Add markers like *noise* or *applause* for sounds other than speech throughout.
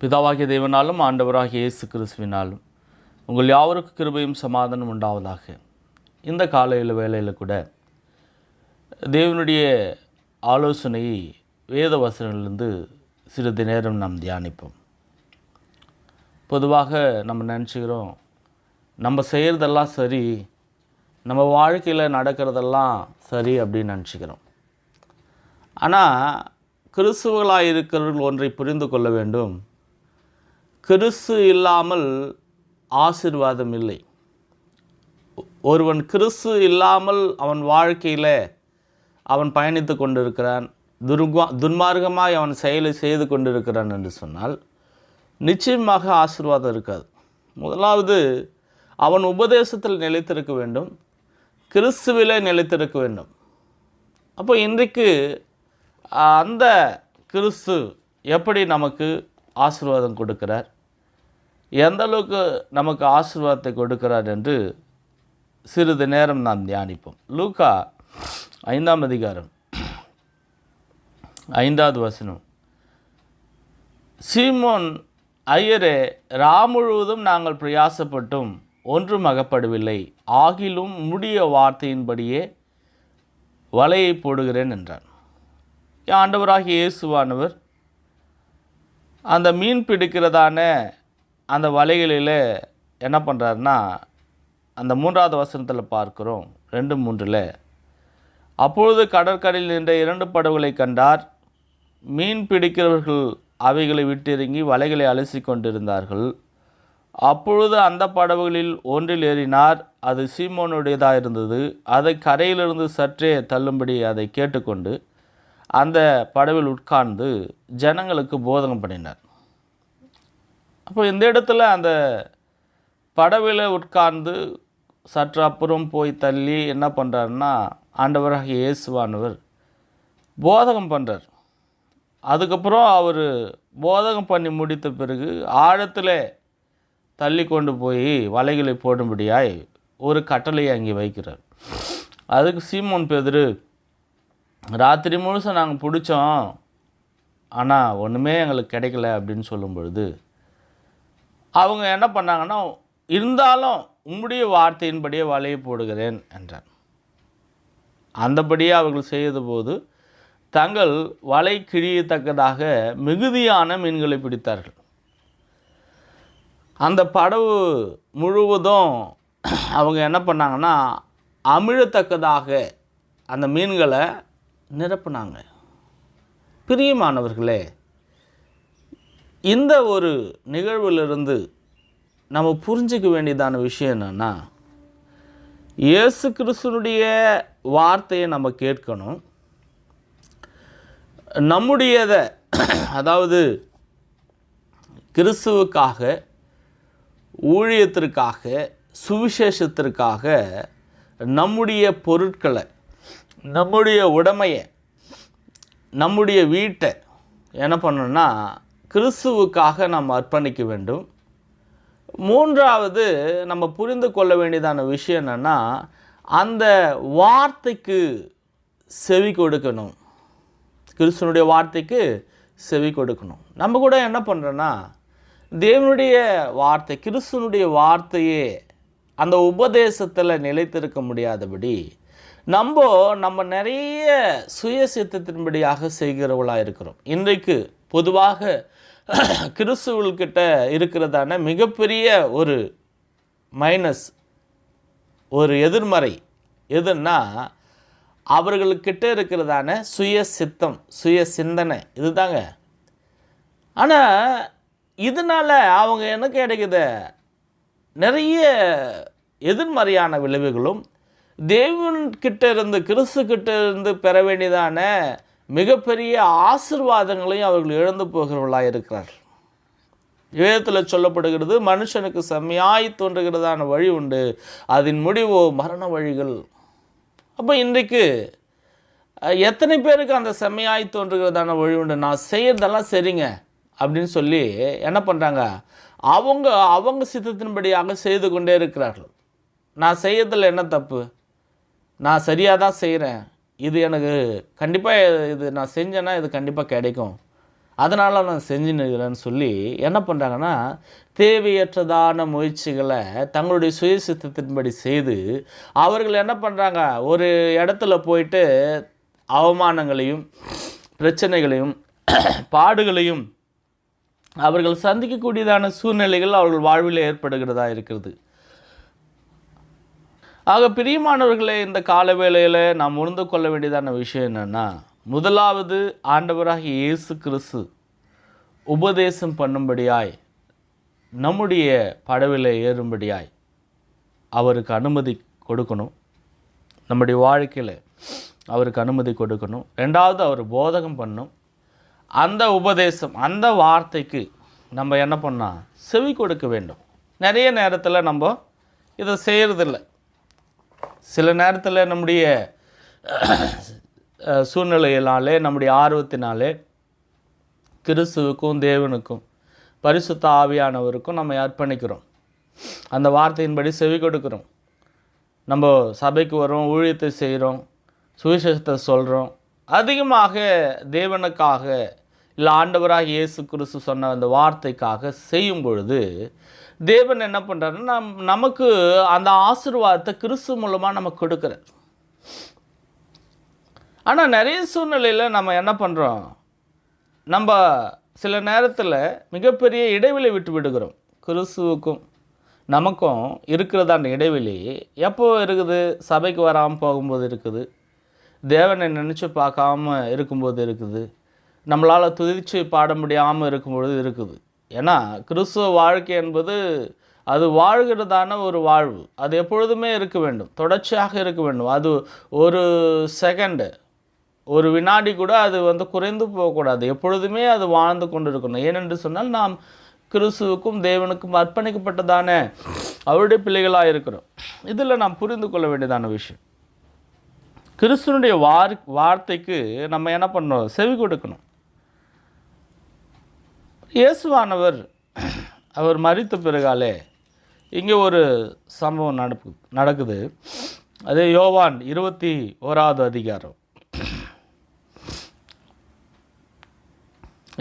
பிதாவாகிய தேவனாலும் ஆண்டவராகிய இயேசு கிறிஸ்துவினாலும் உங்கள் யாவருக்கு கிருபையும் சமாதானம் உண்டாவதாக. இந்த காலையில் வேலையில் கூட தேவனுடைய ஆலோசனையை வேத வசனங்களிலிருந்து சிறிது நேரம் நாம் தியானிப்போம். பொதுவாக நம்ம நினச்சிக்கிறோம் நம்ம செய்கிறதெல்லாம் சரி நம்ம வாழ்க்கையில் நடக்கிறதெல்லாம் சரி அப்படின்னு நினச்சிக்கிறோம். ஆனால் கிறிஸ்துவர்களாக இருக்கிறவர்கள் ஒன்றை புரிந்து கொள்ள வேண்டும். கிறிஸ்து இல்லாமல் ஆசிர்வாதம் இல்லை. ஒருவன் கிறிஸ்து இல்லாமல் அவன் வாழ்க்கையில் அவன் பயணித்து கொண்டிருக்கிறான் துர்கா துன்மார்க்கமாய் அவன் செயலை செய்து கொண்டிருக்கிறான் என்று சொன்னால் நிச்சயமாக ஆசீர்வாதம் இருக்காது. முதலாவது அவன் உபதேசத்தில் நிலைத்திருக்க வேண்டும் கிறிஸ்துவிலே நிலைத்திருக்க வேண்டும். அப்போ இன்றைக்கு அந்த கிறிஸ்து எப்படி நமக்கு ஆசீர்வாதம் கொடுக்கிறார்? எந்த அளவுக்கு நமக்கு ஆசீர்வாதத்தை கொடுக்கிறார் என்று சிறிது நேரம் நாம் தியானிப்போம். லூக்கா ஐந்தாம் அதிகாரம் ஐந்தாவது வசனம். சீமோன் ஐயரே ரா முழுவதும் நாங்கள் பிரயாசப்பட்டும் ஒன்றும் அகப்படவில்லை. ஆகிலும் முடிய வார்த்தையின்படியே வலையை போடுகிறேன் என்றான். ஆண்டவராகிய இயேசுவானவர் அந்த மீன் பிடிக்கிறதான அந்த வலைகளில் என்ன பண்ணுறாருன்னா அந்த மூன்றாவது வசனத்தில் பார்க்குறோம் ரெண்டு மூன்றில் அப்பொழுது கடற்கரையில் நின்ற இரண்டு படகுகளை கண்டார். மீன் பிடிக்கிறவர்கள் அவைகளை விட்டிறங்கி வலைகளை அலசி கொண்டிருந்தார்கள் அப்பொழுது அந்த படவுகளில் ஒன்றில் ஏறினார். அது சீமோனுடையதாக இருந்தது. அதை கரையிலிருந்து சற்றே தள்ளும்படி அதை கேட்டுக்கொண்டு அந்த படவில் உட்கார்ந்து ஜனங்களுக்கு போதகம் பண்ணினார். அப்போ இந்த இடத்துல அந்த படவில் உட்கார்ந்து சற்று அப்புறம் போய் தள்ளி என்ன பண்ணுறாருன்னா ஆண்டவராக இயேசுவானவர் போதகம் பண்ணுறார் அதுக்கப்புறம் அவர் போதகம் பண்ணி முடித்த பிறகு ஆழத்தில் தள்ளி கொண்டு போய் வலைகளை போடும்படியாய் ஒரு கட்டளையை அங்கே வைக்கிறார். அதுக்கு சீமோன் பேதரு ராத்திரி முழுசை நாங்கள் பிடிச்சோம். ஆனால் ஒன்றுமே எங்களுக்கு கிடைக்கல அப்படின்னு சொல்லும் பொழுது அவங்க என்ன பண்ணாங்கன்னா இருந்தாலும் உம்முடைய வார்த்தையின்படியே வலையை போடுகிறேன் என்றார். அந்தபடியே அவர்கள் செய்த போது தங்கள் வலை கிழியத்தக்கதாக மிகுதியான மீன்களை பிடித்தார்கள். அந்த படவு முழுவதும் அவங்க என்ன பண்ணாங்கன்னா அமிழத்தக்கதாக அந்த மீன்களை நிரப்புனாங்க. பிரியமானவர்களே இந்த ஒரு நிகழ்விலிருந்து நம்ம புரிஞ்சிக்க வேண்டியதான விஷயம் என்னென்னா இயேசு கிறிஸ்துனுடைய வார்த்தையை நம்ம கேட்கணும். நம்முடையதை அதாவது கிறிஸ்துவுக்காக ஊழியத்திற்காக சுவிசேஷத்திற்காக நம்முடைய பொருட்களை நம்முடைய உடமையை நம்முடைய வீட்டை என்ன பண்ணணும்னா கிறிஸ்துவுக்காக நாம் அர்ப்பணிக்க வேண்டும். மூன்றாவது நம்ம புரிந்து கொள்ள வேண்டியதான விஷயம் என்னென்னா அந்த வார்த்தைக்கு செவி கொடுக்கணும். கிறிஸ்துவனுடைய வார்த்தைக்கு செவி கொடுக்கணும். நம்ம கூட என்ன பண்ணுறோன்னா தேவனுடைய வார்த்தை கிறிஸ்துவனுடைய வார்த்தையே அந்த உபதேசத்தில் நிலைத்திருக்க முடியாதபடி நம்ம நம்ம நிறைய சுய சித்தத்தின்படியாக செய்கிறவளாக இருக்கிறோம். இன்றைக்கு பொதுவாக *coughs* கிறிஸ்துவல்கிட்ட இருக்கிறதான மிகப்பெரிய ஒரு மைனஸ் ஒரு எதிர்மறை எதுன்னா அவர்களுக்கிட்ட இருக்கிறதான சுய சித்தம் சுய சிந்தனை இதுதாங்க. ஆனால் இதனால் அவங்க என்ன கிடைக்குது நிறைய எதிர்மறையான விளைவுகளும் தேவன்கிட்ட இருந்து கிறிஸ்து கிட்ட இருந்து பெற வேண்டியதான மிகப்பெரிய ஆசிர்வாதங்களையும் அவர்கள் இழந்து போகிறவர்களாக இருக்கிறார் வேதத்தில் சொல்லப்படுகிறது மனுஷனுக்கு செம்மையாய் தோன்றுகிறதான வழி உண்டு. அதன் முடிவோ மரண வழிகள். அப்போ இன்றைக்கு எத்தனை பேருக்கு அந்த செம்மையாய் தோன்றுகிறதான வழி உண்டு? நான் செய்யறதெல்லாம் சரிங்க அப்படின்னு சொல்லி என்ன பண்ணுறாங்க அவங்க அவங்க சித்தத்தின்படியாக செய்து கொண்டே இருக்கிறார்கள். நான் செய்யறதில் என்ன தப்பு? நான் சரியாக தான் செய்கிறேன் இது எனக்கு கண்டிப்பாக இது நான் செஞ்சேன்னா இது கண்டிப்பாக கிடைக்கும். அதனால் நான் செஞ்சுன்னு சொல்லி என்ன பண்ணுறாங்கன்னா தேவையற்றதான முயற்சிகளை தங்களுடைய சுயசித்தத்தின்படி செய்து அவர்கள் என்ன பண்ணுறாங்க ஒரு இடத்துல போயிட்டு அவமானங்களையும் பிரச்சனைகளையும் *clears throat* பாடுகளையும் அவர்கள் சந்திக்கக்கூடியதான சூழ்நிலைகள் அவர்கள் வாழ்வில் ஏற்படுகிறதா இருக்கிறது. ஆக பிரியமானவர்களே இந்த கால வேளையில் நாம் உணர்ந்து கொள்ள வேண்டியதான விஷயம் என்னென்னா முதலாவது ஆண்டவராக இயேசு கிறிஸ்து உபதேசம் பண்ணும்படியாய் நம்முடைய படவில் ஏறும்படியாய் அவருக்கு அனுமதி கொடுக்கணும். நம்முடைய வாழ்க்கையில் அவருக்கு அனுமதி கொடுக்கணும். ரெண்டாவது அவர் போதகம் பண்ணும். அந்த உபதேசம் அந்த வார்த்தைக்கு நம்ம என்ன பண்ணால் செவி கொடுக்க வேண்டும். நிறைய நேரத்தில் நம்ம இதை செய்கிறதில்ல சில நேரத்தில் நம்முடைய சூழ்நிலையினாலே நம்முடைய ஆர்வத்தினாலே கிறிஸ்துவுக்கும் தேவனுக்கும் பரிசுத்த ஆவியானவருக்கும் நம்ம அர்ப்பணிக்கிறோம். அந்த வார்த்தையின்படி செவி கொடுக்குறோம். நம்ம சபைக்கு வரோம் ஊழியத்தை செய்கிறோம் சுவிசேஷத்தை சொல்கிறோம் அதிகமாக தேவனுக்காக இல்லை ஆண்டவராக இயேசு கிறிஸ்து சொன்ன அந்த வார்த்தைக்காக செய்யும் பொழுது தேவன் என்ன பண்ணுறாருன்னா நம் நமக்கு அந்த ஆசிர்வாதத்தை கிறிஸ்து மூலமாக நமக்கு கொடுக்குறார். ஆனால் நிறைய சூழ்நிலையில் நம்ம என்ன பண்ணுறோம் நம்ம சில நேரத்தில் மிகப்பெரிய இடைவெளி விட்டு விடுகிறோம். கிறிஸ்துவுக்கும் நமக்கும் இருக்கிறதான இடைவெளி எப்போ இருக்குது? சபைக்கு வராமல் போகும்போது இருக்குது. தேவனை நினச்சி பார்க்காம இருக்கும்போது இருக்குது. நம்மளால் துதிச்சு பாட முடியாமல் இருக்கும்பொழுது இருக்குது. ஏன்னா கிறிஸ்துவ வாழ்க்கை என்பது அது வாழ்கிறதான ஒரு வாழ்வு. அது எப்பொழுதுமே இருக்க வேண்டும். தொடர்ச்சியாக இருக்க வேண்டும். அது ஒரு செகண்டு ஒரு வினாடி கூட அது வந்து குறைந்து போகக்கூடாது. எப்பொழுதுமே அது வாழ்ந்து கொண்டு இருக்கணும் ஏனென்று சொன்னால் நாம் கிறிஸ்துவுக்கும் தேவனுக்கும் அர்ப்பணிக்கப்பட்டதான அவருடைய பிள்ளைகளாக இருக்கிறோம். இதில் நாம் புரிந்து கொள்ள வேண்டியதான விஷயம். கிறிஸ்துவனுடைய வார் வார்த்தைக்கு நம்ம என்ன பண்ணணும்? செவி கொடுக்கணும். இயேசுவானவர் அவர் மறித்த பிறகாலே இங்கே ஒரு சம்பவம் நடப்பு நடக்குது. அது யோவான் இருபத்தி ஓராவது அதிகாரம்.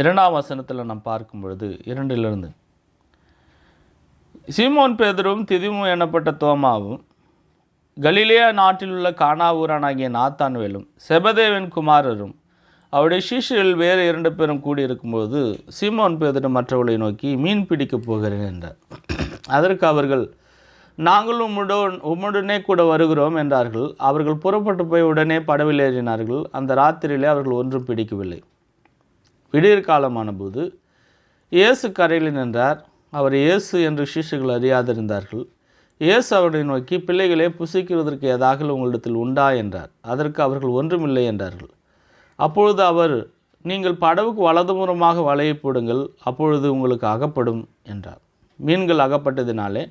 இரண்டாம் வசனத்தில் நாம் பார்க்கும் பொழுது இரண்டிலிருந்து. சீமோன் பேதரும் திதிமு எனப்பட்ட தோமாவும் கலிலேயா நாட்டில் உள்ள காணாவூரானாகிய நாத்தான்வேலும் செபதேவன் குமாரரும் அவருடைய சிஷ்யர்கள் வேறு இரண்டு பேரும் கூடியிருக்கும்போது சீமோன் பேதரு மற்றவர்களை நோக்கி மீன் பிடிக்கப் போகிறேன் என்றார். அதற்கு அவர்கள் நாங்கள் உம்முடன் உம்முடனே கூட வருகிறோம் என்றார்கள். அவர்கள் புறப்பட்டு போய் உடனே படவில் ஏறினார்கள். அந்த ராத்திரியிலே அவர்கள் ஒன்றும் பிடிக்கவில்லை. விடியற் காலமான போது இயேசு கரையில் நின்றார். அவர் இயேசு என்று சிஷுகள் அறியாதிருந்தார்கள். இயேசு அவர்களை நோக்கி பிள்ளைகளே புசிக்கிறதற்கு ஏதாக உங்களிடத்தில் உண்டா? என்றார். அதற்கு அவர்கள் ஒன்றுமில்லை என்றார்கள். அப்பொழுது அவர் நீங்கள் படவுக்கு வலதுபுறமாக வலையை போடுங்கள் அப்பொழுது உங்களுக்கு அகப்படும் என்றார். மீன்கள் அகப்பட்டதினாலே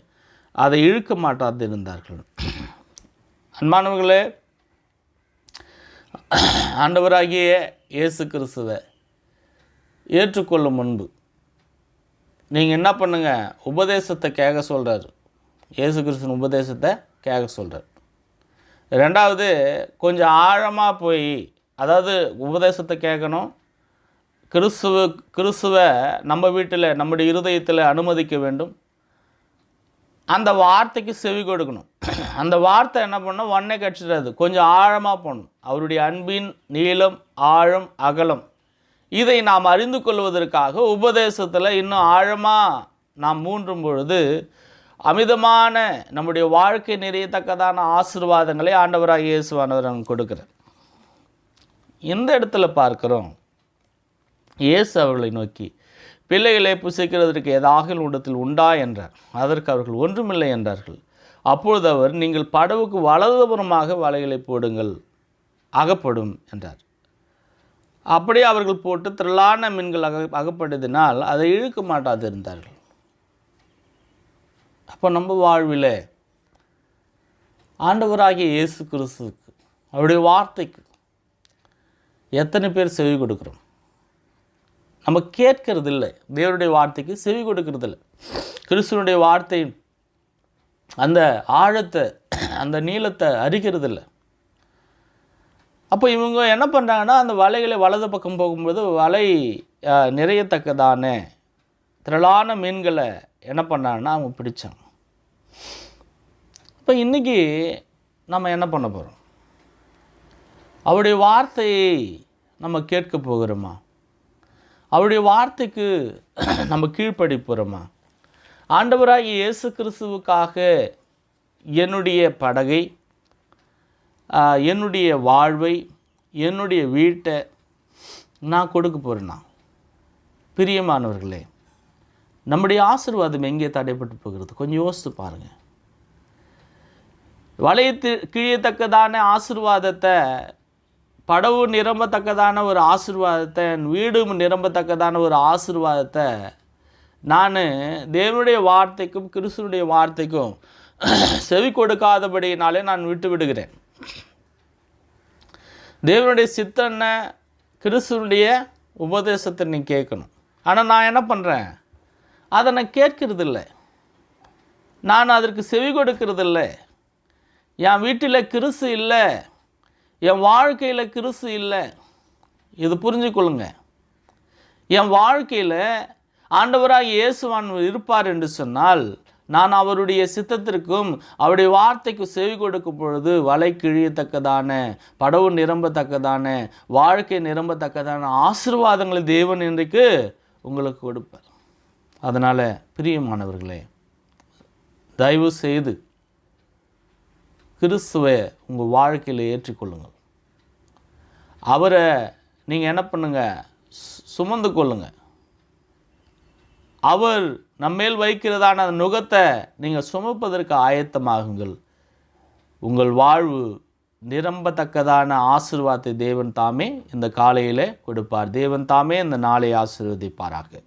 அதை இழுக்க மாட்டாதிருந்தார்கள். அன்பானவர்களே ஆண்டவராகிய இயேசு கிறிஸ்துவை ஏற்றுக்கொள்ளும் முன்பு நீங்கள் என்ன பண்ணுங்கள் உபதேசத்தை கேட்க சொல்கிறார் இயேசு கிறிஸ்துவின் உபதேசத்தை கேட்க சொல்கிறார் ரெண்டாவது கொஞ்சம் ஆழமாக போய் அதாவது உபதேசத்தை கேட்கணும். கிறிஸ்துவ கிறிஸ்துவை நம்ம வீட்டில் நம்முடைய இருதயத்தில் அனுமதிக்க வேண்டும். அந்த வார்த்தைக்கு செவி கொடுக்கணும். அந்த வார்த்தை என்ன பண்ணணும் ஒன்னே கட்சிடாது கொஞ்சம் ஆழமாக போகணும் அவருடைய அன்பின் நீளம் ஆழம் அகலம். இதை நாம் அறிந்து கொள்வதற்காக உபதேசத்தில் இன்னும் ஆழமாக நாம் மூன்றும் பொழுது அமிதமான நம்முடைய வாழ்க்கை நிறையத்தக்கதான ஆசீர்வாதங்களை ஆண்டவராக இயேசுவானவர் நமக்கு கொடுக்கிறார். இந்த இடத்துல பார்க்குறோம்? இயேசு அவர்களை நோக்கி பிள்ளைகளை புசிக்கிறதற்கு ஏதாக உடத்தில் உண்டா? என்றார். அதற்கு அவர்கள் ஒன்றுமில்லை என்றார்கள். அப்பொழுது அவர் நீங்கள் படவுக்கு வலதுபுறமாக வலைகளை போடுங்கள் அகப்படும் என்றார். அப்படியே அவர்கள் போட்டு திரளான மீன்கள் அக அகப்பட்டதினால் அதை இழுக்க மாட்டாது இருந்தார்கள் அப்போ நம்ம வாழ்வில் ஆண்டவராகிய இயேசு கிறிஸ்துக்கு அவருடைய வார்த்தைக்கு எத்தனை பேர் செவி கொடுக்குறோம்? நம்ம கேட்கறது இல்லை தேவனுடைய வார்த்தைக்கு செவி கொடுக்கறது இல்லை கிறிஸ்துவனுடைய வார்த்தை அந்த ஆழத்தை அந்த நீளத்தை அறிகிறது இல்லை அப்போ இவங்க என்ன பண்ணுறாங்கன்னா அந்த வலைகளை வலது பக்கம் போகும்போது வலை நிறையத்தக்கதானே நிறையத்தக்கதான? திரளான மீன்களை என்ன பண்ணாங்கன்னா அவங்க பிடிச்சாங்க. இப்போ இன்றைக்கி நம்ம என்ன பண்ண போகிறோம் அவருடைய வார்த்தையை நம்ம கேட்க போகிறோமா? அவருடைய வார்த்தைக்கு *clears throat* நம்ம கீழ்ப்படி போகிறோமா ஆண்டவராகிய இயேசு கிறிஸ்துவுக்காக என்னுடைய படகை என்னுடைய வாழ்வை என்னுடைய வீட்டை நான் கொடுக்க போகிறேன்னா பிரியமானவர்களே நம்முடைய ஆசீர்வாதம் எங்கே தடைப்பட்டு போகிறது? கொஞ்சம் யோசித்து பாருங்கள் வளையத்து கிழியத்தக்கதான ஆசிர்வாதத்தை படவு நிரம்பத்தக்கதான ஒரு ஆசிர்வாதத்தை என் வீடும் நிரம்பத்தக்கதான ஒரு ஆசிர்வாதத்தை நான் தேவனுடைய வார்த்தைக்கும் கிறிஸ்துனுடைய வார்த்தைக்கும் *clears throat* செவி கொடுக்காதபடியினாலே நான் விட்டு விடுகிறேன். தேவனுடைய சித்தன்ன கிறிஸ்துனுடைய உபதேசத்தை நீ கேட்கணும். ஆனால் நான் என்ன பண்ணுறேன் அதை நான் கேட்கறது இல்லை நான் அதற்கு செவி கொடுக்கறதில்ல. என் வீட்டில் கிறிஸ்து இல்லை. என் வாழ்க்கையில் கிறிசு இல்லை. இது புரிஞ்சுக்கொள்ளுங்க. என் வாழ்க்கையில் ஆண்டவராக இயேசுவான் இருப்பார் என்று சொன்னால் நான் அவருடைய சித்தத்திற்கும் அவருடைய வார்த்தைக்கும் செவி கொடுக்கும் பொழுது வலை கிழியத்தக்கதான படவு நிரம்பத்தக்கதான வாழ்க்கை நிரம்பத்தக்கதான ஆசீர்வாதங்களை தேவன் இன்றைக்கு உங்களுக்கு கொடுப்பார். அதனால் பிரியமானவர்களே தயவு செய்து கிறிஸ்துவை உங்கள் வாழ்க்கையில் ஏற்றிக்கொள்ளுங்கள். அவரை நீங்கள் என்ன பண்ணுங்கள் சு- சுமந்து கொள்ளுங்க. அவர் நம்மேல் வைக்கிறதான அந்த நுகத்தை நீங்கள் சுமப்பதற்கு ஆயத்தமாகுங்கள். உங்கள் வாழ்வு நிரம்பத்தக்கதான ஆசிர்வாதத்தை தேவன் தாமே இந்த காலையில் கொடுப்பார். தேவன் தாமே இந்த நாளை ஆசீர்வதிப்பாராக.